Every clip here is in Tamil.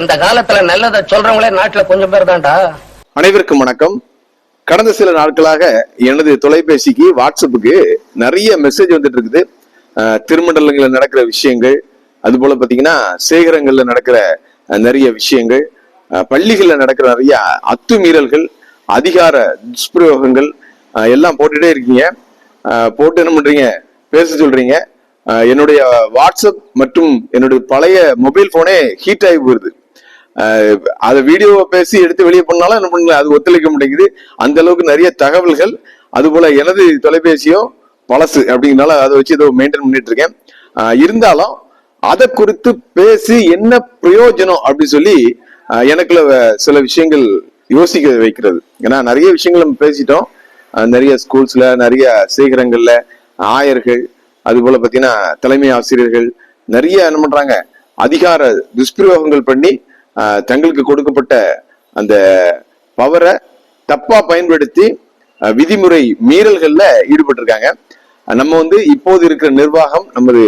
இந்த காலத்துல நல்லதை சொல்றவங்களே நாட்டுல கொஞ்சம் பேர் தான்டா. அனைவருக்கும் வணக்கம். கடந்த சில நாட்களாக எனது தொலைபேசிக்கு வாட்ஸ்அப்புக்கு நிறைய மெசேஜ் வந்துட்டு இருக்குது. திருமண்டலங்களில் நடக்கிற விஷயங்கள் அது போல சேகரங்களில் நடக்கிற நிறைய விஷயங்கள் பள்ளிகளில் நடக்கிற நிறைய அத்துமீறல்கள் அதிகார துஷ்பிரயோகங்கள் எல்லாம் போட்டுட்டே இருக்கீங்க. போட்டு என்ன பண்றீங்க? பேச சொல்றீங்க. என்னுடைய வாட்ஸ்அப் மற்றும் என்னுடைய பழைய மொபைல் போனே ஹீட் ஆகி போயிருது. அதை வீடியோவை பேசி எடுத்து வெளியே பண்ணாலும் என்ன பண்ணல அது ஒத்துழைக்க மாட்டேங்குது. அந்த அளவுக்கு நிறைய தகவல்கள். அதுபோல எனது தொலைபேசியும் பழசு அப்படிங்கறனால அதை வச்சு இதை மெயின்டைன் பண்ணிட்டு இருக்கேன். இருந்தாலும் அதை குறித்து பேசி என்ன பிரயோஜனம் அப்படின்னு சொல்லி எனக்குள்ள வ- சில விஷயங்கள் யோசிக்க வைக்கிறது. ஏன்னா நிறைய விஷயங்கள் நம்ம பேசிட்டோம். நிறைய ஸ்கூல்ஸ்ல நிறைய சேகரங்கள்ல ஆயர்கள் அது போல பார்த்தீங்கன்னா தலைமை ஆசிரியர்கள் நிறைய என்ன பண்றாங்க அதிகார துஷ்பிரயோகங்கள் பண்ணி தங்களுக்கு கொடுக்கப்பட்ட அந்த பவரை தப்பா பயன்படுத்தி விதிமுறை மீறல்கள்ல ஈடுபட்டிருக்காங்க. நம்ம வந்து இப்போது இருக்கிற நிர்வாகம் நமது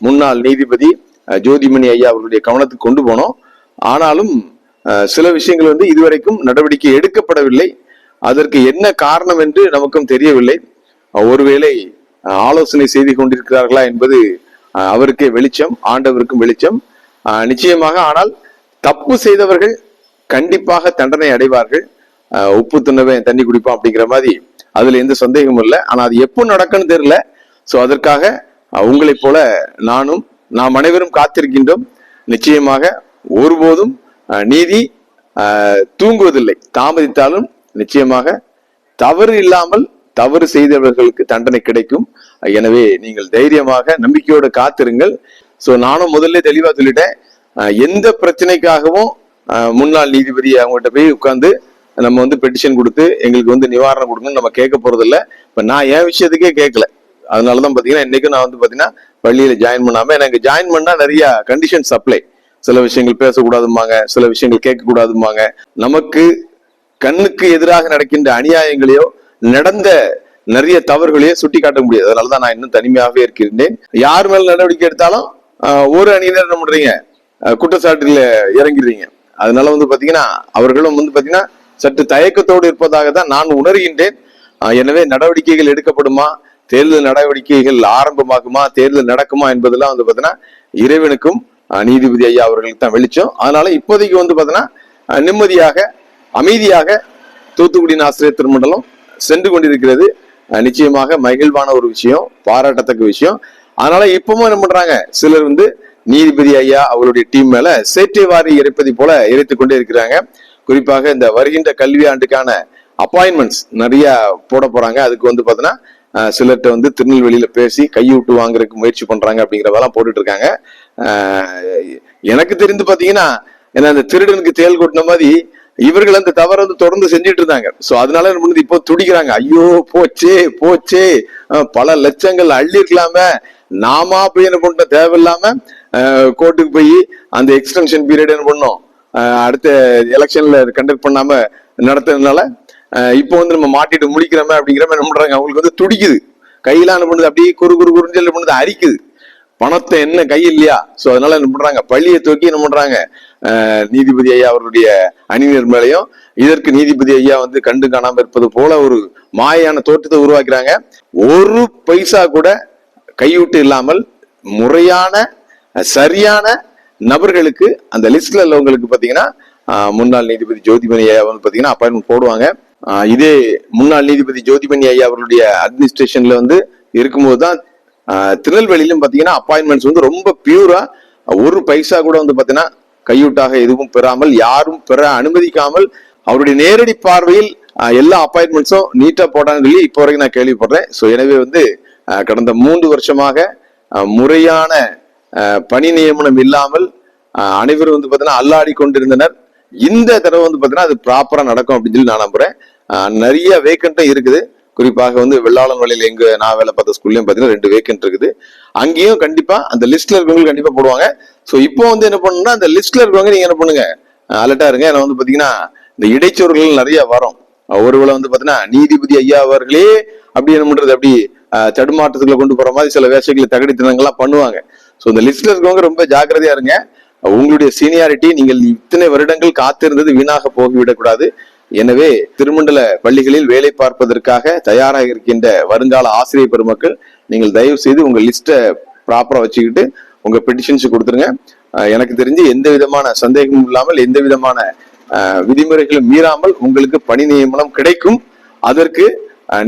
முன்னாள் நீதிபதி ஜோதிமணி ஐயா அவர்களுடைய கவனத்துக்கு கொண்டு போனோம். ஆனாலும் சில விஷயங்கள் வந்து இதுவரைக்கும் நடவடிக்கை எடுக்கப்படவில்லை. அதற்கு என்ன காரணம் என்று நமக்கும் தெரியவில்லை. ஒருவேளை ஆலோசனை செய்து கொண்டிருக்கிறார்களா என்பது அவருக்கே வெளிச்சம் ஆண்டவருக்கும் வெளிச்சம். ஆஹ், நிச்சயமாக ஆனால் தப்பு செய்தவர்கள் கண்டிப்பாக தண்டனை அடைவார்கள். உப்பு துண்ணவன் தண்ணி குடிப்பான் அப்படிங்கிற மாதிரி அதுல எந்த சந்தேகமும் இல்லை. ஆனா அது எப்போ நடக்குன்னு தெரியல. சோ அதற்காக உங்களைப் போல நானும் நாம் அனைவரும் காத்திருக்கின்றோம். நிச்சயமாக ஒருபோதும் நீதி தூங்குவதில்லை. தாமதித்தாலும் நிச்சயமாக தவறு இல்லாமல் தவறு செய்தவர்களுக்கு தண்டனை கிடைக்கும். எனவே நீங்கள் தைரியமாக நம்பிக்கையோடு காத்திருங்கள். சோ நானும் முதல்ல தெளிவா சொல்லிட்டேன். எந்த பிரச்சனைக்காகவும் முன்னாள் நீதிபதி அவங்ககிட்ட போய் உட்காந்து நம்ம வந்து பெட்டிஷன் கொடுத்து எங்களுக்கு வந்து நிவாரணம் கொடுங்கன்னு நம்ம கேட்க போறது இப்போ நான் என் விஷயத்துக்கே கேட்கல. அதனாலதான் பாத்தீங்கன்னா இன்னைக்கும் நான் வந்து பாத்தீங்கன்னா பள்ளியில ஜாயின் பண்ணாம எனக்கு ஜாயின் பண்ணா நிறைய கண்டிஷன் சப்ளை சில விஷயங்கள் பேசக்கூடாதும்பாங்க சில விஷயங்கள் கேட்க கூடாதும்பாங்க நமக்கு கண்ணுக்கு எதிராக நடக்கின்ற அநியாயங்களையோ நடந்த நிறைய தவறுகளையோ சுட்டி காட்ட முடியாது. அதனாலதான் நான் இன்னும் தனிமையாகவே இருக்கின்றேன். யார் மேல நடவடிக்கை எடுத்தாலும் ஒரு அணியினர் என்ன பண்றீங்க? குற்றச்சாட்டுல இறங்கிடுறீங்க. அதனால வந்து பாத்தீங்கன்னா அவர்களும் வந்து பாத்தீங்கன்னா சற்று தயக்கத்தோடு இருப்பதாக தான் நான் உணர்கின்றேன். எனவே நடவடிக்கைகள் எடுக்கப்படுமா? தேர்தல் நடவடிக்கைகள் ஆரம்பமாகுமா? தேர்தல் நடக்குமா என்பதெல்லாம் வந்து பாத்தீங்கன்னா இறைவனுக்கும் நீதிபதி ஐயா அவர்களுக்கு தான் வெளிச்சம். அதனால இப்போதைக்கு வந்து பாத்தீங்கன்னா நிம்மதியாக அமைதியாக தூத்துக்குடியின் ஆசிரியர் திருமண்டலம் சென்று கொண்டிருக்கிறது. நிச்சயமாக மகிழ்வான ஒரு விஷயம் பாராட்டத்தக்க விஷயம். அதனால இப்பவும் என்ன பண்றாங்க? சிலர் வந்து நீதிபதி ஐயா அவருடைய டீம் மேல சேற்றை வாரி இறைப்பதை போல இறைத்து கொண்டே இருக்கிறாங்க. குறிப்பாக இந்த வருகின்ற கல்வி ஆண்டுக்கான அப்பாயின்மெண்ட்ஸ் நிறைய போட போறாங்க. அதுக்கு வந்து பாத்தீங்கன்னா சிலர்கிட்ட வந்து திருநெல்வேலியில பேசி கையூட்டு வாங்குறதுக்கு முயற்சி பண்றாங்க அப்படிங்கிறதெல்லாம் போட்டுட்டு இருக்காங்க எனக்கு தெரிந்து பாத்தீங்கன்னா ஏன்னா அந்த திருடனுக்கு தேல் கொட்டின மாதிரி இவர்கள் அந்த தவறை வந்து தொடர்ந்து செஞ்சுட்டு இருந்தாங்க சோ அதனால என்ன பண்ணுது? இப்போ துடிக்கிறாங்க. ஐயோ போச்சே போச்சே. பல லட்சங்கள் அள்ளி இருக்கலாம நாமா போய் என்ன பண்ண தேவையில்லாம கோர்ட்டுக்கு போய் அந்த எக்ஸ்டென்ஷன் பீரியட் என்ன பண்ணோம் அடுத்த எலெக்ஷன்ல கண்டக்ட் பண்ணாம நடத்துறதுனால இப்போ வந்து நம்ம மாட்டிட்டு முடிக்கிறோமே அப்படிங்கிற மாதிரி என்ன பண்றாங்க. அவங்களுக்கு வந்து துடிக்குது. கையெல்லாம் என்ன பண்ணுது அப்படியே குறு குறு குறுன்னு சொல்லி என்ன பண்ணுது அரிக்குது. பணத்தை என்ன கை இல்லையா? சோ அதனால என்ன பண்றாங்க? பள்ளியை தூக்கி என்ன பண்றாங்க? நீதிபதி ஐயா அவருடைய அணியினர் மேலையும் இதற்கு நீதிபதி ஐயா வந்து கண்டு காணாம இருப்பது போல ஒரு மாயான தோற்றத்தை உருவாக்குறாங்க. ஒரு பைசா கூட கையூட்டு இல்லாமல் முறையான சரியான நபர்களுக்கு அந்த லிஸ்ட்ல உள்ளவங்களுக்கு பாத்தீங்கன்னா முன்னாள் நீதிபதி ஜோதிமணி ஐயா வந்து பாத்தீங்கன்னா அப்பாயின்மெண்ட் போடுவாங்க. இதே முன்னாள் நீதிபதி ஜோதிமணி ஐயா அவர்களுடைய அட்மினிஸ்ட்ரேஷன்ல வந்து இருக்கும்போது தான் திருநெல்வேலியிலும் பாத்தீங்கன்னா அப்பாயின்மெண்ட்ஸ் வந்து ரொம்ப பியூரா ஒரு பைசா கூட வந்து பாத்தீங்கன்னா கையூட்டாக எதுவும் பெறாமல் யாரும் பெற அனுமதிக்காமல் அவருடைய நேரடி பார்வையில் எல்லா அப்பாயின்மெண்ட்ஸும் நீட்டா போட்டாங்கன்னு சொல்லி இப்போ வரைக்கும் நான் கேள்விப்படுறேன். ஸோ எனவே வந்து கடந்த மூன்று வருஷமாக முறையான பணி நியமனம் இல்லாமல் அனைவரும் வந்து பார்த்தீங்கன்னா அல்லாடி கொண்டிருந்தனர். இந்த தடவை வந்து பார்த்தீங்கன்னா அது ப்ராப்பராக நடக்கும் அப்படின்னு சொல்லி நான் நம்புறேன். நிறைய வேக்கண்ட்டும் இருக்குது. குறிப்பாக வந்து வெள்ளாளன் வழியில எங்க நான் வேலை பார்த்த ஸ்கூல்லையும் பார்த்தீங்கன்னா ரெண்டு வேக்கன்ட் இருக்குது. அங்கேயும் கண்டிப்பா அந்த லிஸ்ட்ல இருக்கவங்க கண்டிப்பா போடுவாங்க. ஸோ இப்போ வந்து என்ன பண்ணணும்னா அந்த லிஸ்ட்ல இருக்கவங்க நீங்க என்ன பண்ணுங்க? அலர்ட்டா இருங்க. ஏன்னா வந்து பாத்தீங்கன்னா இந்த இடைச்சொல்கள் நிறைய வரும். ஒருவேளை வந்து பாத்தீங்கன்னா நீதிபதி ஐயா அவர்களே அப்படி என்ன பண்றது? அப்படி தடுமாற்றத்துக்குள்ள கொண்டு போற மாதிரி சில வேஷங்களை தகடித்தனங்கள்லாம் பண்ணுவாங்க. ஸோ இந்த லிஸ்ட்ல இருக்கவங்க ரொம்ப ஜாக்கிரதையா இருங்க. உங்களுடைய சீனியாரிட்டி நீங்கள் இத்தனை வருடங்கள் காத்திருந்தது வீணாக போகிவிடக்கூடாது. எனவே திருமண்டல பள்ளிகளில் வேலை பார்ப்பதற்காக தயாராக இருக்கின்ற வருங்கால ஆசிரியர் பெருமக்கள் நீங்கள் தயவு செய்து உங்க லிஸ்ட்டை ப்ராப்பரா வச்சுக்கிட்டு உங்க பெட்டிஷன்ஸ் கொடுத்துருங்க. எனக்கு தெரிஞ்சு எந்த விதமான சந்தேகமும் இல்லாமல் எந்த விதமான விதிமுறைகளும் மீறாமல் உங்களுக்கு பணி நியமனம் கிடைக்கும். அதற்கு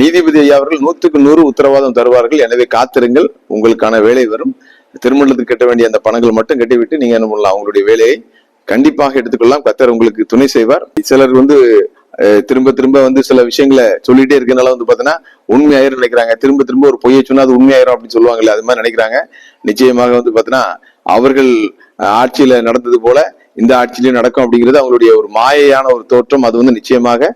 நீதிபதி ஐயா அவர்கள் நூற்றுக்கு நூறு உத்தரவாதம் தருவார்கள். எனவே காத்திருங்கள். உங்களுக்கான வேலை வரும். திருமணத்துக்கு கட்ட வேண்டிய அந்த பணங்கள் மட்டும் கட்டிவிட்டு நீங்க என்ன பண்ணலாம்? அவங்களுடைய வேலையை கண்டிப்பாக எடுத்துக்கொள்ளலாம். கத்தர் உங்களுக்கு துணை செய்வார். சிலர் வந்து திரும்ப திரும்ப வந்து சில விஷயங்களை சொல்லிட்டே இருக்கனால வந்து பாத்தீங்கன்னா உண்மையாயிரும் நினைக்கிறாங்க. திரும்ப திரும்ப ஒரு பொய்யை சொன்னா அது உண்மையாயிரும் அப்படின்னு சொல்லுவாங்கல்ல அது மாதிரி நினைக்கிறாங்க. நிச்சயமாக வந்து பாத்தீங்கன்னா அவர்கள் ஆட்சியில நடந்தது போல இந்த ஆட்சியிலையும் நடக்கும் அப்படிங்கிறது அவங்களுடைய ஒரு மாயையான ஒரு தோற்றம். அது வந்து நிச்சயமாக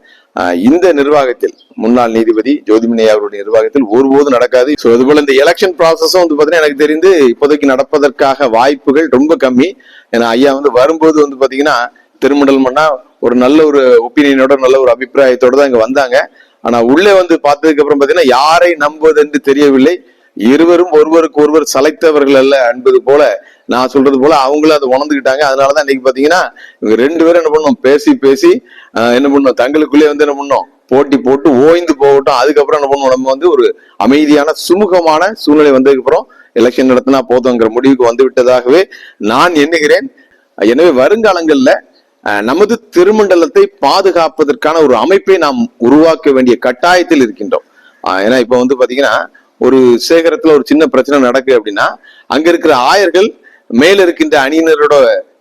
இந்த நிர்வாகத்தில் முன்னாள் நீதிபதி ஜோதிமணி அவருடைய நிர்வாகத்தில் ஒருபோதும் நடக்காது. சோ இது போல இந்த எலெக்ஷன் ப்ராசஸும் வந்து பார்த்தீங்கன்னா எனக்கு தெரிந்து இப்போதைக்கு நடப்பதற்காக வாய்ப்புகள் ரொம்ப கம்மி. ஏன்னா ஐயா வந்து வரும்போது வந்து பாத்தீங்கன்னா திருமண்டல் மன்னா ஒரு நல்ல ஒரு ஒப்பீனியனோட நல்ல ஒரு அபிப்பிராயத்தோட தான் இங்க வந்தாங்க. ஆனா உள்ளே வந்து பார்த்ததுக்கு அப்புறம் பாத்தீங்கன்னா யாரை நம்புவது என்று தெரியவில்லை. இருவரும் ஒருவருக்கு ஒருவர் சலைத்தவர்கள் அல்ல என்பது போல நான் சொல்றது போல அவங்களும் அதை உணர்ந்துக்கிட்டாங்க. அதனாலதான் இன்னைக்கு பாத்தீங்கன்னா இவங்க ரெண்டு பேரும் என்ன பண்ணுவோம்? பேசி பேசி என்ன பண்ணோம்? தங்களுக்குள்ளே வந்து என்ன பண்ணோம்? போட்டி போட்டு ஓய்ந்து போகட்டும். அதுக்கப்புறம் என்ன பண்ணுவோம் நம்ம வந்து ஒரு அமைதியான சுமூகமான சூழ்நிலை வந்ததுக்கு அப்புறம் எலெக்ஷன் நடத்தினா போதுங்கிற முடிவுக்கு வந்து விட்டதாகவே நான் எண்ணுகிறேன். எனவே வருங்காலங்களில் நமது திருமண்டலத்தை பாதுகாப்பதற்கான ஒரு அமைப்பை நாம் உருவாக்க வேண்டிய கட்டாயத்தில் இருக்கின்றோம். ஏன்னா இப்போ வந்து பாத்தீங்கன்னா ஒரு சேகரத்துல ஒரு சின்ன பிரச்சனை நடக்கு அப்படின்னா அங்க இருக்கிற ஆயர்கள் மேல இருக்கின்ற அணியினரோட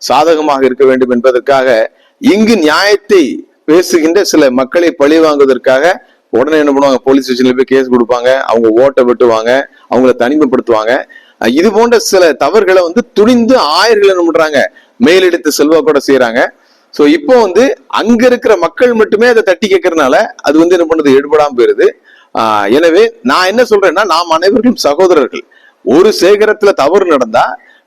சாதகமாக இருக்க வேண்டும் என்பதற்காக இங்கு நியாயத்தை பேசுகின்ற சில மக்களை பழி வாங்குவதற்காக உடனே என்ன பண்ணுவாங்க? போலீஸ் ஸ்டேஷன்ல போய் கேஸ் கொடுப்பாங்க. அவங்க ஓட்டை வெட்டுவாங்க. அவங்கள தனிமைப்படுத்துவாங்க. இது போன்ற சில தவறுகளை வந்து துணிந்து ஆயர்கள் என்ன பண்றாங்க? மேலெடுத்து செல்வா கூட செய்யறாங்க ஸோ இப்போ வந்து அங்க இருக்கிற மக்கள் மட்டுமே அதை தட்டி கேட்கறதுனால அது வந்து என்ன பண்ணுது? எடுபடாம போயிருது. எனவே நான் என்ன சொல்றேன்னா நாம் அனைவரும் சகோதரர்கள். ஒரு சேகரத்துல தவறு நடந்தா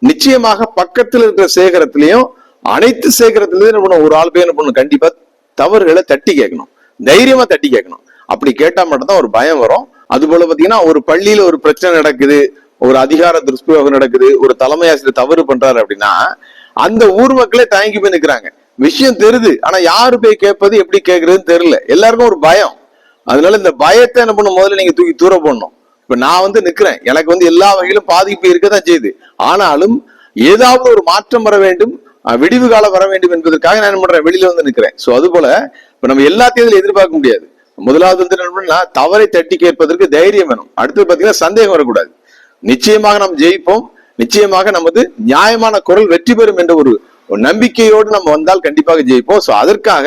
நிச்சயமாக பக்கத்தில் இருக்கிற சேகரத்திலையும் அனைத்து சேகரத்திலயும் என்ன பண்ணும்? ஒரு ஆள் போய் என்ன பண்ணும்? கண்டிப்பா தவறுகளை தட்டி கேட்கணும். தைரியமா தட்டி கேட்கணும். அப்படி கேட்டா மட்டும்தான் ஒரு பயம் வரும். அது போல பாத்தீங்கன்னா ஒரு பள்ளியில ஒரு பிரச்சனை நடக்குது ஒரு அதிகார துஷ்பிரயோகம் நடக்குது ஒரு தலைமை ஆசிரியர் தவறு பண்றாரு அப்படின்னா அந்த ஊர் மக்களே தயங்கி போய் நிக்கிறாங்க. விஷயம் தெரியுது ஆனா யாரு போய் கேட்பது எப்படி கேட்கறதுன்னு தெரியல. எல்லாருக்கும் ஒரு பயம். அதனால இந்த பயத்தை என்ன பண்ணும்? முதல்ல நீங்க தூக்கி தூர போடணும். இப்ப நான் வந்து நிக்கிறேன். எனக்கு வந்து எல்லா வகையிலும் பாதிப்பு இருக்கதான் செய்யுது. ஆனாலும் ஏதாவது ஒரு மாற்றம் வர வேண்டும். விடிவு காலம் வர வேண்டும் என்பதற்காக நான் என்ன பண்றேன் வெளியில வந்து நிக்கிறேன். சோ அது போல இப்ப நம்ம எல்லாத்தையும் இதுல எதிர்பார்க்க முடியாது. முதலாவது வந்து என்ன தவறை தட்டி கேட்பதற்கு தைரியம் வேணும். அடுத்தது பாத்தீங்கன்னா சந்தேகம் வரக்கூடாது. நிச்சயமாக நாம் ஜெயிப்போம். நிச்சயமாக நமது நியாயமான குரல் வெற்றி பெறும் என்ற ஒரு ஒரு நம்பிக்கையோடு நம்ம வந்தால் கண்டிப்பாக ஜெயிப்போம். சோ அதற்காக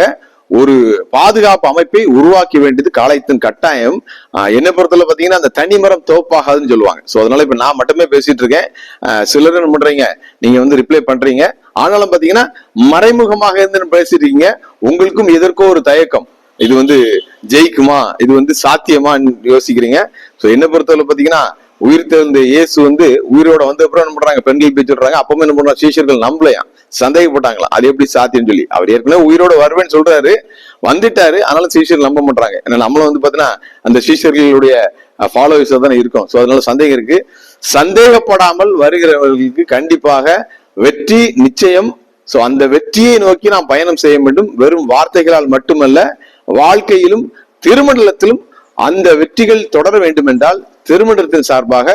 ஒரு பாதுகாப்பு அமைப்பை உருவாக்க வேண்டியது காலத்தின் கட்டாயம். என்னை பொறுத்தவரை பாத்தீங்கன்னா அந்த தனிமரம் தோப்பாகாதுன்னு சொல்லுவாங்க. சோ அதனால இப்ப நான் மட்டுமே பேசிட்டு இருக்கேன். சிலர் என்ன பண்றீங்க? நீங்க வந்து ரிப்ளை பண்றீங்க. ஆனாலும் பாத்தீங்கன்னா மறைமுகமாக இருந்து பேசிட்டு இருக்கீங்க? உங்களுக்கும் எதற்கோ ஒரு தயக்கம். இது வந்து ஜெயிக்குமா? இது வந்து சாத்தியமான்னு யோசிக்கிறீங்க. சோ என்ன பொறுத்தவரை பாத்தீங்கன்னா உயிர் தெழுந்த இயேசு வந்து உயிரோட வந்த அப்புறம் என்ன பண்றாங்க? பெண்கள் பேச்சு விடுறாங்க அப்பவும் என்ன பண்றாங்க? சீஷர்கள் நம்பலையா? சந்தேகப்பட்டாங்களா? அது எப்படி சாத்தியம் சொல்லி. அவர் ஏற்கனவே உயிரோட வருவேன்னு சொல்றாரு. வந்துட்டாரு. ஆனாலும் சீஷர்கள் நம்ப மாட்டாங்க ஏன்னா நம்மளும் வந்து பாத்தீங்கன்னா அந்த சீஷர்களுடைய ஃபாலோவர்ஸ் தானே இருக்கும். சோ அதனால சந்தேகம் இருக்கு. சந்தேகப்படாமல் வருகிறவர்களுக்கு கண்டிப்பாக வெற்றி நிச்சயம். சோ அந்த வெற்றியை நோக்கி நாம் பயணம் செய்ய வேண்டும். வெறும் வார்த்தைகளால் மட்டுமல்ல வாழ்க்கையிலும் திருமண்டலத்திலும் அந்த வெற்றிகள் தொடர வேண்டும் என்றால் திருமணத்தின் சார்பாக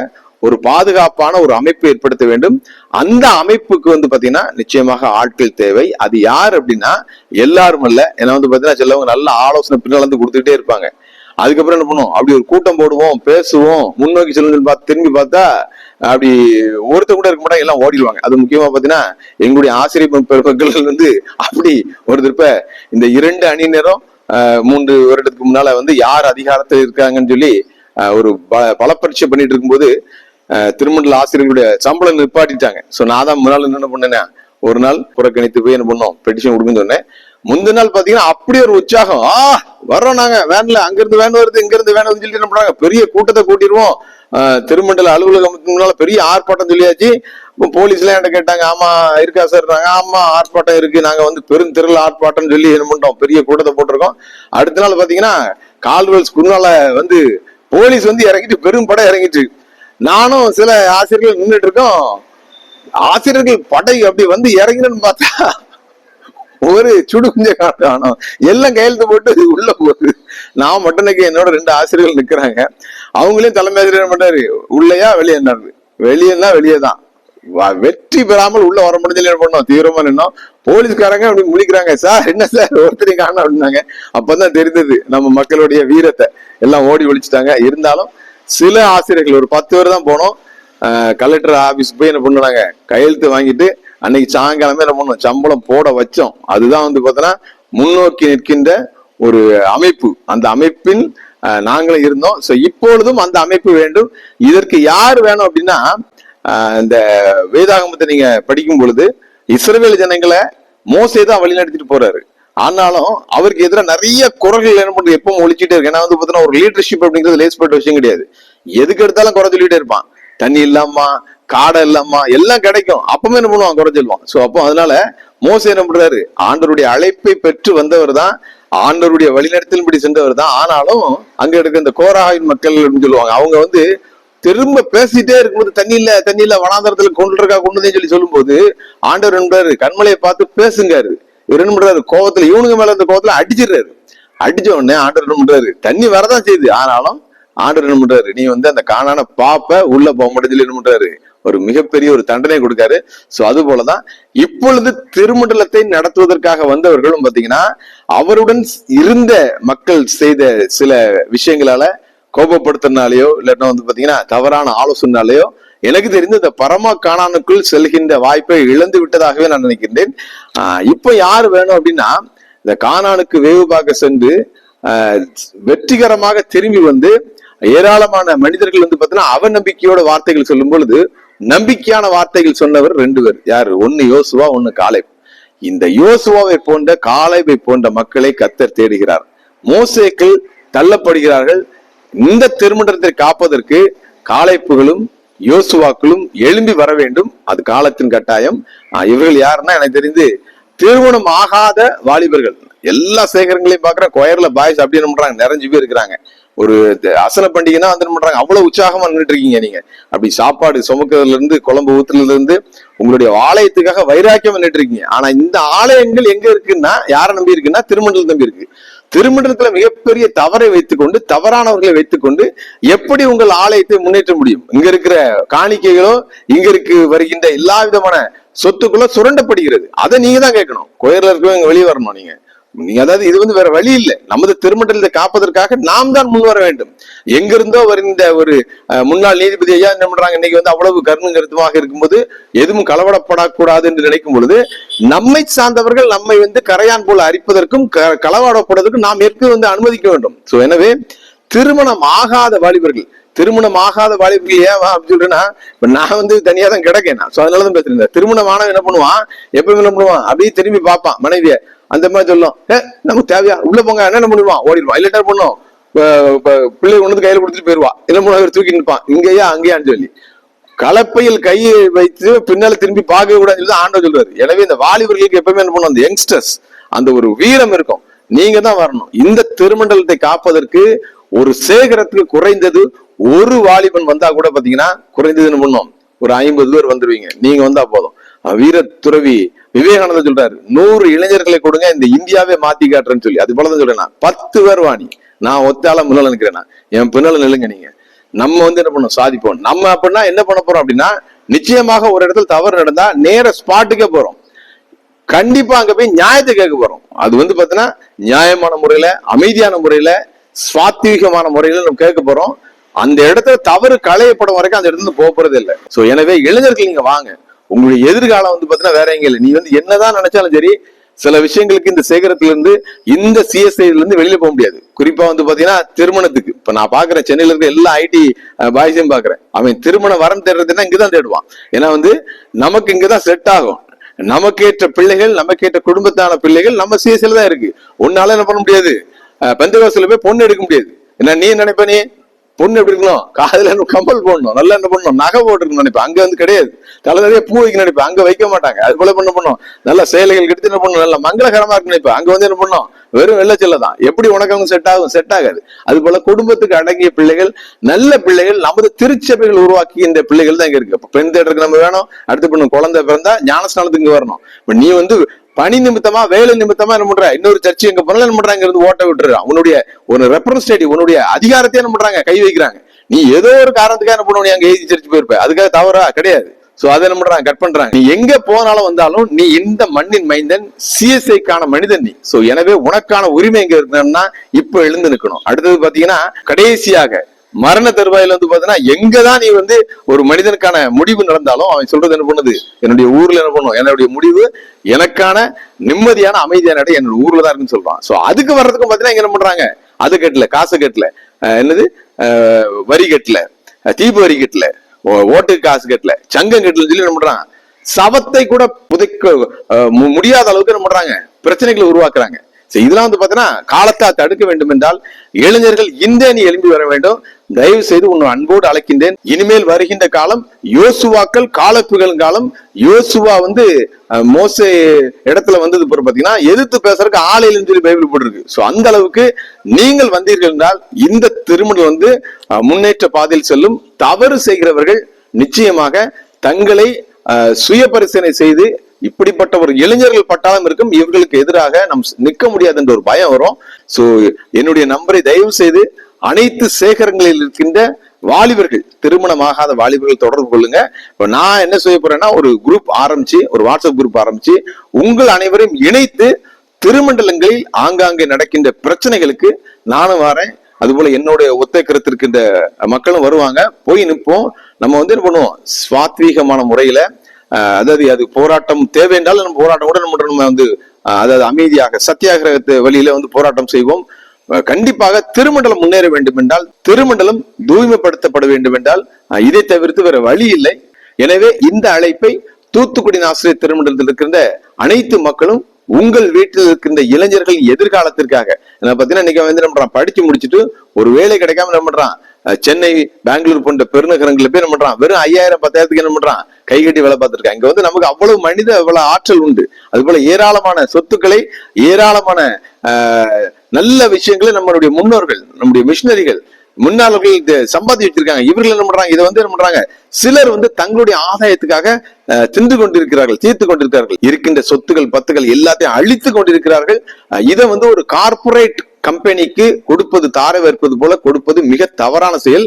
ஒரு பாதுகாப்பான ஒரு அமைப்பு ஏற்படுத்த வேண்டும். அந்த அமைப்புக்கு வந்து பாத்தீங்கன்னா நிச்சயமாக ஆட்கள் தேவை. அது யார் அப்படின்னா எல்லாரும் அல்ல. ஏன்னா வந்து பாத்தீங்கன்னா சிலவங்க நல்ல ஆலோசனை பின்னால் வந்து கொடுத்துக்கிட்டே இருப்பாங்க. அதுக்கப்புறம் என்ன பண்ணுவோம்? அப்படி ஒரு கூட்டம் போடுவோம் பேசுவோம் முன்னோக்கி செல்லுங்கள் பார்த்து திரும்பி பார்த்தா அப்படி ஒருத்த கூட இருக்க மாட்டாங்க எல்லாம் ஓடிடுவாங்க. அது முக்கியமா பாத்தீங்கன்னா எங்களுடைய ஆசிரியர் பெருமக்கள் வந்து அப்படி ஒரு திருப்ப இந்த இரண்டு அணியினரும் நேரம் மூன்று வருடத்துக்கு முன்னால வந்து யார் அதிகாரத்தில் இருக்காங்கன்னு சொல்லி ஒரு பல பலப்பரீட்சை பண்ணிட்டு இருக்கும்போது திருமண்டல ஆசிரியர்களுடைய சம்பளம் நிப்பாட்டிட்டாங்க. ஸோ நான் தான் முன்னாள் என்ன பண்ணேன்னா ஒரு நாள் புறக்கணித்து போய் என்ன பண்ணோம் பெட்டிஷன் கொடுக்குன்னு சொன்னேன். முந்தின நாள் பாத்தீங்கன்னா அப்படியே ஒரு உற்சாகம். ஆ வர்றோம் நாங்க வேன்ல அங்கிருந்து வேன் வருது இங்க இருந்து வேன் வந்து சொல்லிட்டு என்ன பண்றாங்க பெரிய கூட்டத்தை கூட்டிடுவோம். திருமண்டல அலுவலகம் முன்னால பெரிய ஆர்ப்பாட்டம் சொல்லியாச்சு. இப்போ போலீஸ்லாம் என்கிட்ட கேட்டாங்க ஆமா இருக்கா சார் நாங்க ஆமா ஆர்ப்பாட்டம் இருக்கு. நாங்க வந்து பெருந்திரள் ஆர்ப்பாட்டம் சொல்லி என்ன பண்ணிட்டோம் பெரிய கூட்டத்தை போட்டிருக்கோம். அடுத்த நாள் பாத்தீங்கன்னா கால்வெல்ஸ் குன்னால வந்து போலீஸ் வந்து இறங்கிட்டு பெரும் படம் இறங்கிட்டு நானும் சில ஆசிரியர்கள் நின்றுட்டு இருக்கோம். ஆசிரியர்கள் படை அப்படி வந்து இறங்கினு பார்த்தா ஒரு சுடுகுஞ்ச காணும் எல்லாம் கையெழுத்து போட்டு உள்ள போகுது. நான் மட்டும் என்னோட ரெண்டு ஆசிரியர்கள் நிக்கிறாங்க. அவங்களையும் தலைமை ஆசிரியர் என்ன பண்றாரு? உள்ளேயா வெளியேனாரு வெளியேன்னா வெளியே தான் வெற்றி பெறாமல் உள்ள வர முடிஞ்சு என்ன பண்ணோம்? தீவிரமா நின்னோம். போலீஸ்காரங்க அப்படி முழிக்கிறாங்க சார் என்ன சார்? ஒருத்தரையும் காணும் அப்படின்னாங்க. அப்பதான் தெரிந்தது நம்ம மக்களுடைய வீரத்தை. எல்லாம் ஓடி ஒழிச்சிட்டாங்க இருந்தாலும் சில ஆசிரியர்கள் ஒரு பத்து பேர் தான் போனோம். கலெக்டர் ஆபீஸ் போய் என்ன பண்ணுறாங்க கையெழுத்து வாங்கிட்டு அன்னைக்கு சாயங்காலமே என்ன பண்ணோம்? சம்பளம் போட வச்சோம். அதுதான் வந்து பார்த்தோன்னா முன்னோக்கி நிற்கின்ற ஒரு அமைப்பு. அந்த அமைப்பின் நாங்களும் இருந்தோம். ஸோ இப்பொழுதும் அந்த அமைப்பு வேண்டும். இதற்கு யார் வேணும் அப்படின்னா இந்த வேதாகமத்தை நீங்க படிக்கும் பொழுது இஸ்ரவேல் ஜனங்களை மோசே தான் வழி நடத்திட்டு போறாரு. ஆனாலும் அவருக்கு எதிராக நிறைய குரல்கள் என்ன பண்றது எப்பவும் ஒழிச்சிட்டே இருக்கு. ஏன்னா வந்து பார்த்தீங்கன்னா ஒரு லீடர்ஷிப் அப்படிங்கிறது லேஸ்பட்ட விஷயம் கிடையாது. எதுக்கு எடுத்தாலும் குறை சொல்லிட்டே இருப்பான். தண்ணி இல்லாமா காடை இல்லாமா எல்லாம் கிடைக்கும். அப்பவுமே என்ன பண்ணுவான்? குறை சொல்லுவான். சோ அப்போ அதனால மோசே என்ன பண்றாரு? ஆண்டவருடைய அழைப்பை பெற்று வந்தவர் தான். ஆண்டவருடைய வழிநடத்தின்படி சென்றவர் தான். ஆனாலும் அங்க இருக்க இந்த கோராயின் மக்கள் அப்படின்னு சொல்லுவாங்க. அவங்க வந்து திரும்ப பேசிட்டே இருக்கும்போது தண்ணி இல்ல தண்ணி இல்ல வனாந்தரத்துல கொண்டு இருக்கா கொண்டு சொல்லி சொல்லி சொல்லும்போது ஆண்டவர் என்பாரு கண்மலையை பார்த்து பேசுங்காரு இவர் என்ன பண்றாரு? கோவத்துல இவனுங்க மேல இருந்த கோவத்துல அடிச்சிடுறாரு. அடிச்ச உடனே ஆண்டவர் என்ன பண்றாரு? தண்ணி வரதான் செய்யுது. ஆனாலும் ஆண்டவர் என்ன பண்றாரு? நீ வந்து அந்த காணான பாப்ப உள்ள போக முடிஞ்சு என்ன பண்றாரு? ஒரு மிகப்பெரிய ஒரு தண்டனை கொடுக்காரு. சோ அது போலதான் இப்பொழுது திருமண்டலத்தை நடத்துவதற்காக வந்தவர்களும் பாத்தீங்கன்னா அவருடன் இருந்த மக்கள் செய்த சில விஷயங்களால கோபப்படுத்தினாலேயோ இல்லைன்னா வந்து பாத்தீங்கன்னா தவறான ஆலோசனாலேயோ எனக்கு தெரிந்து இந்த பரம காணானுக்குள் செல்கின்ற வாய்ப்பை இழந்து விட்டதாகவே நான் நினைக்கின்றேன். இப்போ இப்ப யார் வேணும் அப்படின்னா இந்த காணானுக்கு வேவு பார்க்க சென்று வெற்றிகரமாக திரும்பி வந்து ஏராளமான மனிதர்கள் வந்து பார்த்தீங்கன்னா அவநம்பிக்கையோட வார்த்தைகள் சொல்லும் பொழுது நம்பிக்கையான வார்த்தைகள் சொன்னவர் ரெண்டு பேர். யார்? ஒன்னு யோசுவா ஒன்னு காலேப். இந்த யோசுவாவை போன்ற காலைவை போன்ற மக்களை கத்தர் தேடுகிறார். மோசேக்கள் தள்ளப்படுகிறார்கள். இந்த திருமணத்தை காப்பதற்கு காளைப்புகளும் யோசுவாக்களும் எழும்பி வர வேண்டும். அது காலத்தின் கட்டாயம். இவர்கள் யாருன்னா எனக்கு தெரிந்து திருமணம் ஆகாத வாலிபர்கள். எல்லா சேகரங்களையும் பாக்குற கொயர்ல பாய்ஸ் அப்படி என்ன பண்றாங்க நிறைஞ்சு பேர் இருக்கிறாங்க. ஒரு அசன பண்டிகைனா வந்து பண்றாங்க அவ்வளவு உற்சாகமா நின்றுட்டு இருக்கீங்க நீங்க. அப்படி சாப்பாடு சுமக்கிறதுல இருந்து குழம்பு ஊத்துறதுல இருந்து உங்களுடைய ஆலயத்துக்காக வைராக்கியம் நின்றுட்டு இருக்கீங்க. ஆனா இந்த ஆலயங்கள் எங்க இருக்குன்னா யாரை நம்பி இருக்குன்னா திருமண்டலம் நம்பி இருக்கு. திருமணத்துல மிகப்பெரிய தவறை வைத்துக்கொண்டு தவறானவர்களை வைத்துக்கொண்டு எப்படி உங்கள் ஆலயத்தை முன்னேற்ற முடியும்? இங்க இருக்கிற காணிக்கைகளோ இங்க இருக்கு வருகின்ற எல்லா விதமான சொத்துக்களோ சுரண்டப்படுகிறது. அதை நீங்க தான் கேட்கணும். கோயில இருக்கவங்க இங்க வெளியே வரணும் நீங்க. நீங்க அதாவது இது வந்து வேற வழி இல்லை. நமது திருமண்டலத்தை காப்பதற்காக நாம் தான் முன் வர வேண்டும். எங்கிருந்தோ வருகின்ற ஒரு அஹ், முன்னாள் நீதிபதி ஐயா என்ன பண்றாங்க? இன்னைக்கு வந்து அவ்வளவு கருணு கருத்துமாக இருக்கும்போது எதுவும் கலவடப்படக்கூடாது என்று நினைக்கும் பொழுது நம்மை சார்ந்தவர்கள் நம்மை வந்து கரையான் போல அரிப்பதற்கும் க- களவாடப்படுவதற்கும் நாம் ஏற்க வந்து அனுமதிக்க வேண்டும். சோ எனவே திருமணம் ஆகாத வாலிபர்கள் திருமணம் ஆகாத வாலிபர்கள் ஏன் வா அப்படின்னு சொல்றேன்னா இப்ப நான் வந்து தனியா தான் கிடக்கேன் ஸோ அதனால அதனாலதான் பேசுறேன் திருமணம் ஆனவன் என்ன பண்ணுவான்? எப்பவும் என்ன பண்ணுவான்? அப்படியே திரும்பி பார்ப்பான். மனைவிய அந்த மாதிரி சொல்லும் ஏ நமக்கு தேவையா? உள்ள போங்க என்ன என்ன பண்ணுவான் ஓடிடுவான். இல்ல பண்ணும் பிள்ளை கொண்டு கையில கொடுத்துட்டு போயிருவா என்ன பண்ணுவா இவர் தூக்கி நிற்பான். இங்கேயா அங்கேயான்னு சொல்லி. கலப்பையில் கையை வைத்து பின்னால திரும்பி பார்க்க கூடாதுன்னு சொல்லி ஆண்டவர் சொல்றாரு. எனவே இந்த வாலிபர்களுக்கு எப்பவுமே என்ன பண்ணும்? அந்த யங்ஸ்டர்ஸ் அந்த ஒரு வீரம் இருக்கும். நீங்க தான் வரணும். இந்த திருமண்டலத்தை காப்பதற்கு ஒரு சேகரத்துக்கு குறைந்தது ஒரு வாலிபன் வந்தா கூட பாத்தீங்கன்னா குறைந்தது என்ன பண்ணும். ஒரு ஐம்பது பேர் வந்துருவீங்க. நீங்க வந்தா போதும். வீர துறவி விவேகானந்தர் சொல்றாரு நூறு இளைஞர்களை கொடுங்க இந்த இந்தியாவே மாத்தி காட்டுறேன்னு சொல்லி. அது போலதான் சொல்றேன் நான். பத்து பேர் வாணி. நான் ஒத்தால முன்னால நிக்கிறேன் என் பின்னால நில்லுங்க நீங்க. நம்ம வந்து என்ன பண்ணோம் சாதிப்போம். நம்ம அப்படின்னா என்ன பண்ண போறோம் அப்படின்னா நிச்சயமாக ஒரு இடத்துல தவறு நடந்தா நேர ஸ்பாட்டுக்கே போறோம். கண்டிப்பா அங்க போய் நியாயத்தை கேட்க போறோம். அது வந்து பாத்தீங்கன்னா நியாயமான முறையில அமைதியான முறையில சுவாத்வீகமான முறையில நம்ம கேட்க போறோம். அந்த இடத்துல தவறு களையப்படும் வரைக்கும் அந்த இடத்துல இருந்து போக போறது இல்லை. சோ எனவே இளைஞர்கள் நீங்க வாங்க. உங்களுடைய எதிர்காலம் வந்து பாத்தீங்கன்னா வேற எங்க இல்லை. நீ வந்து என்னதான் நினைச்சாலும் சரி சில விஷயங்களுக்கு இந்த சேகரத்துல இருந்து இந்த சிஎஸ்ஐல இருந்து வெளியில போக முடியாது. குறிப்பா வந்து பாத்தீங்கன்னா திருமணத்துக்கு. இப்ப நான் பாக்குறேன் சென்னையில இருக்க எல்லா ஐடி பாய்ஸையும் பாக்குறேன். அவன் திருமண வரம் தேடுறதுன்னா இங்கதான் தேடுவான். ஏன்னா வந்து நமக்கு இங்கதான் செட் ஆகும். நமக்கேற்ற பிள்ளைகள் நமக்கேற்ற குடும்பத்தான பிள்ளைகள் நம்ம சிஎஸ்ஐல தான் இருக்கு. உன்னால என்ன பண்ண முடியாது? பந்தவாசல போய் பொண்ணு எடுக்க முடியாது. என்ன நீ நினைப்ப நீ? பொண்ணு எப்படி இருக்கணும் காதுல என்ன கம்பல் போடணும் நல்லா என்ன பண்ணணும் நகை போட்டுருக்கணும் நினைப்பேன். அங்க வந்து கிடையாது. தலை நிறைய பூ வைக்க நினைப்பேன். அங்க வைக்க மாட்டாங்க. அது போல என்ன பண்ணும் நல்ல சேலைகள் எடுத்து என்ன பண்ணணும் நல்ல மங்களகரமா இருக்கு நினைப்பேன். அங்க வந்து என்ன பண்ணும் வெறும் வெள்ளச்சல்ல தான். எப்படி உனக்கு அவங்க செட் ஆகும்? செட் ஆகாது. அது போல குடும்பத்துக்கு அடங்கிய பிள்ளைகள் நல்ல பிள்ளைகள் நமது திருச்சபைகள் உருவாக்கி இந்த பிள்ளைகள் தான் இங்க இருக்கு. பெண் தேட்டருக்கு நம்ம வேணும். அடுத்து பண்ணும் குழந்தை பிறந்தா ஞானஸ்தானத்துக்கு இங்க வரணும். நீ வந்து பணி நிமித்தமா வேலை நிமித்தமா என்ன பண்ற? இன்னொரு சர்ச்சை எங்க போனாலும் என்ன பண்றாங்க? இருந்து ஓட்ட விட்டுறான். உன்னுடைய ஒரு ரெப்ரஸன்டேட்டிவ் உன்னுடைய அதிகாரத்தை என்ன பண்றாங்க? கை வைக்கிறாங்க. நீ ஏதோ ஒரு காரணத்துக்காக என்ன பண்ணுவோம் நீ அங்க எழுதி சர்ச்சு போயிருப்ப. அதுக்காக தவறா? கிடையாது. சோ அதை என்ன பண்றாங்க கட் பண்றாங்க. நீ எங்க போனாலும் வந்தாலும் நீ இந்த மண்ணின் மைந்தன் சிஎஸ்ஐக்கான மனிதன் நீ. சோ எனவே உனக்கான உரிமை எங்க இருக்கணும்னா இப்ப எழுந்து நிக்கணும். அடுத்தது பாத்தீங்கன்னா கடைசியாக மரண தருவாயில வந்து பாத்தீங்கன்னா எங்கதான் நீ வந்து ஒரு மனிதனுக்கான முடிவு நடந்தாலும் அவன் சொல்றது என்ன பண்ணுது? என்னுடைய ஊர்ல என்ன பண்ணும்? என்னுடைய முடிவு எனக்கான நிம்மதியான அமைதியான இடம் என்னோட ஊர்ல தான் இருக்குன்னு சொல்றான். சோ அதுக்கு வர்றதுக்கும் பாத்தீங்கன்னா இங்க என்ன பண்றாங்க? அது கட்டல காசு கட்டல. என்னது? வரி கட்டல. தீப வரி கட்டல. ஓட்டு காசு கட்டல. சங்கம் கட்டலன்னு சொல்லி என்ன பண்றான்? சவத்தை கூட புதைக்க முடியாத அளவுக்கு என்ன பண்றாங்க? பிரச்சனைகளை உருவாக்குறாங்க. இதெல்லாம் வந்து பாத்தீங்கன்னா காலத்தை தடுக்க வேண்டும் என்றால் இளைஞர்கள் இந்த நீ எழும்பி வர வேண்டும். தயவு செய்து உன்னை அன்போடு அழைக்கின்றேன். இனிமேல் வருகின்ற காலம் யோசுவாக்கள் காலப்புகள் காலம் யோசுவா வந்து மோச இடத்துல வந்தது பிறகு பாத்தீங்கன்னா எதிர்த்து பேசுறதுக்கு ஆலையிலும் சொல்லி பைபிள் போட்டிருக்கு. ஸோ அந்த அளவுக்கு நீங்கள் வந்தீர்கள் என்றால் இந்த திருமணம் வந்து முன்னேற்ற பாதையில் செல்லும். தவறு செய்கிறவர்கள் நிச்சயமாக தங்களை சுய பரிசீலனை செய்து இப்படிப்பட்ட ஒரு இளைஞர்கள் பட்டாளம் இருக்கும். இவர்களுக்கு எதிராக நம் நிற்க முடியாது என்ற ஒரு பயம் வரும். சோ என்னுடைய நம்பரை தயவு செய்து அனைத்து சேகரங்களில் இருக்கின்ற வாலிபர்கள் திருமணமாகாத வாலிபர்கள் தொடர்பு கொள்ளுங்க. இப்போ நான் என்ன செய்ய போறேன்னா ஒரு குரூப் ஆரம்பிச்சு ஒரு வாட்ஸ்அப் குரூப் ஆரம்பிச்சு உங்கள் அனைவரையும் இணைத்து திருமண்டலங்களில் ஆங்காங்கே நடக்கின்ற பிரச்சனைகளுக்கு நானும் வரேன். அதுபோல என்னுடைய ஒத்த கருத்து இருக்கின்ற மக்களும் வருவாங்க. போய் நிற்போம். நம்ம வந்து என்ன பண்ணுவோம்? சுவாத்வீகமான முறையில அதாவது அது போராட்டம் தேவை என்றால் நம்ம போராட்டம் கூட நம்ம நம்ம வந்து அதாவது அமைதியாக சத்தியாகிரகத்து வழியில வந்து போராட்டம் செய்வோம். கண்டிப்பாக திருமண்டலம் முன்னேற வேண்டும் என்றால் திருமண்டலம் தூய்மைப்படுத்தப்பட வேண்டும் என்றால் இதை தவிர்த்து வேற வழி இல்லை. எனவே இந்த அழைப்பை தூத்துக்குடி ஆசிரியர் திருமண்டலத்தில் இருக்கின்ற அனைத்து மக்களும் உங்கள் வீட்டில் இருக்கின்ற இளைஞர்கள் எதிர்காலத்திற்காக என்ன பாத்தீங்கன்னா இன்னைக்கு வந்து என்ன பண்றான் படிச்சு முடிச்சுட்டு ஒரு வேலை கிடைக்காம என்ன பண்றான்? சென்னை பெங்களூர் போன்ற பெருநகரங்களில் போய் என்ன பண்றான்? வெறும் ஐயாயிரம் பத்தாயிரத்துக்கு என்ன பண்றான்? கை கட்டி வேலை பார்த்திருக்கான். இங்க வந்து நமக்கு அவ்வளவு மனித அவ்வளவு ஆற்றல் உண்டு. அது போல ஏராளமான சொத்துக்களை ஏராளமான ஆஹ், நல்ல விஷயங்களை நம்மளுடைய முன்னோர்கள் நம்முடைய மிஷினரிகள் முன்னாளர்கள் இது சம்பாதி வச்சிருக்காங்க. இவர்கள் என்ன பண்றாங்க? இதை வந்து என்ன பண்றாங்க? சிலர் வந்து தங்களுடைய ஆதாயத்துக்காக தின்று கொண்டிருக்கிறார்கள் தீர்த்து கொண்டிருக்கிறார்கள். இருக்கின்ற சொத்துக்கள் பத்துகள் எல்லாத்தையும் அழித்து கொண்டிருக்கிறார்கள். இதை வந்து ஒரு கார்ப்பரேட் கம்பெனிக்கு கொடுப்பது தாரை வேற்பது போல கொடுப்பது மிக தவறான செயல்.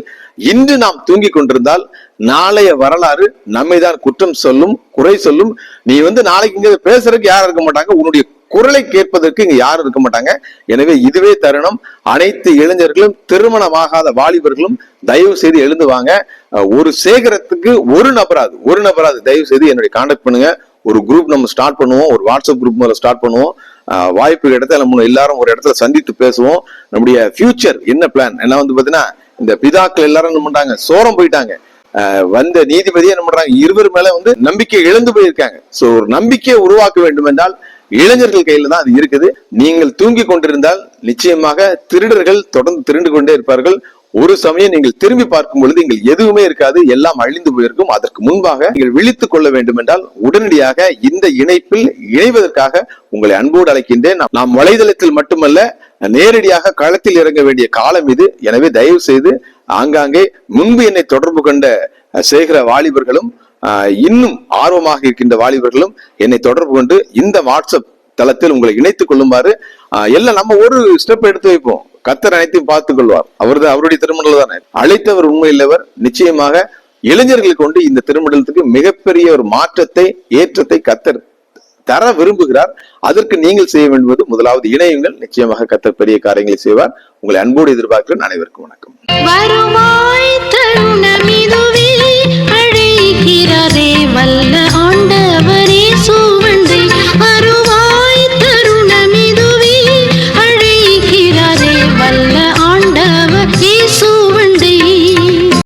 இன்று நாம் தூங்கி கொண்டிருந்தால் நாளைய வரலாறு நம்மை தான் குற்றம் சொல்லும் குறை சொல்லும். நீ வந்து நாளைக்கு இங்க பேசுறதுக்கு யாரும் இருக்க மாட்டாங்க. உன்னுடைய குரலை கேட்பதற்கு இங்க யாரும் இருக்க மாட்டாங்க. எனவே இதுவே தருணம். அனைத்து இளைஞர்களும் திருமணமாகாத வாலிபர்களும் தயவு செய்து எழுந்துவாங்க ஒரு சேகரத்துக்கு ஒரு நபராது ஒரு நபராது. தயவு செய்து என்னுடைய கான்டாக்ட் பண்ணுங்க. ஒரு குரூப் நம்ம ஸ்டார்ட் பண்ணுவோம். ஒரு வாட்ஸ்அப் குரூப் மேல ஸ்டார்ட் பண்ணுவோம். வாய்ப்பு இடத்துல நம்ம எல்லாரும் ஒரு இடத்துல சந்தித்து பேசுவோம். நம்முடைய ஃபியூச்சர் என்ன பிளான் என்ன வந்து பாத்தீங்கன்னா இந்த பிதாக்கள் எல்லாரும் என்ன பண்றாங்க? சோரம் போயிட்டாங்க. அஹ் வந்த நீதிபதியை என்ன பண்றாங்க? இருவர் மேல வந்து நம்பிக்கை இழந்து போயிருக்காங்க. சோ ஒரு நம்பிக்கையை உருவாக்க வேண்டும் என்றால் இளைஞர்கள் கையில தான் அது இருக்குது. நீங்கள் தூங்கி கொண்டிருந்தால் நிச்சயமாக திருடர்கள் தொடர்ந்து திருண்டு கொண்டே இருப்பார்கள். ஒரு சமயம் நீங்கள் திரும்பி பார்க்கும் பொழுது நீங்கள் எதுவுமே இருக்காது எல்லாம் அழிந்து போயிருக்கும். அதற்கு முன்பாக நீங்கள் விழித்துக் கொள்ள வேண்டும் என்றால் உடனடியாக இந்த இணைப்பில் இணைவதற்காக உங்களை அன்போடு அழைக்கின்றேன். நாம்- வலைதளத்தில் மட்டுமல்ல நேரடியாக களத்தில் இறங்க வேண்டிய காலம் இது. எனவே தயவு செய்து ஆங்காங்கே முன்பு என்னை தொடர்பு கொண்ட சேகர வாலிபர்களும் இன்னும் ஆர்வமாக இருக்கின்ற வாலிபர்களும் என்னை தொடர்பு கொண்டு இந்த வாட்ஸ்அப் தளத்தில் உங்களை இணைத்துக் கொள்ளுமாறு எல்லாம் நம்ம ஒரு ஸ்டெப் எடுத்து வைப்போம். கத்தர் அனைத்தையும் பார்த்துக் கொள்வார் அவர் அவருடைய திருமணம் தானே அழைத்தவர் உண்மையில்லவர் நிச்சயமாக இளைஞர்களை கொண்டு இந்த திருமணத்துக்கு மிகப்பெரிய ஒரு மாற்றத்தை ஏற்றத்தை கத்தர் தர விரும்புகிறார். அதற்கு நீங்கள் செய்ய வேண்டுவது முதலாவது இணையுங்கள். நிச்சயமாக கத்தர் பெரிய காரியங்களை செய்வார். உங்களை அன்போடு எதிர்பார்க்கிறேன். அனைவருக்கும் வணக்கம். அழைக்கிறதே வல்ல ஆண்டவரே சூவன்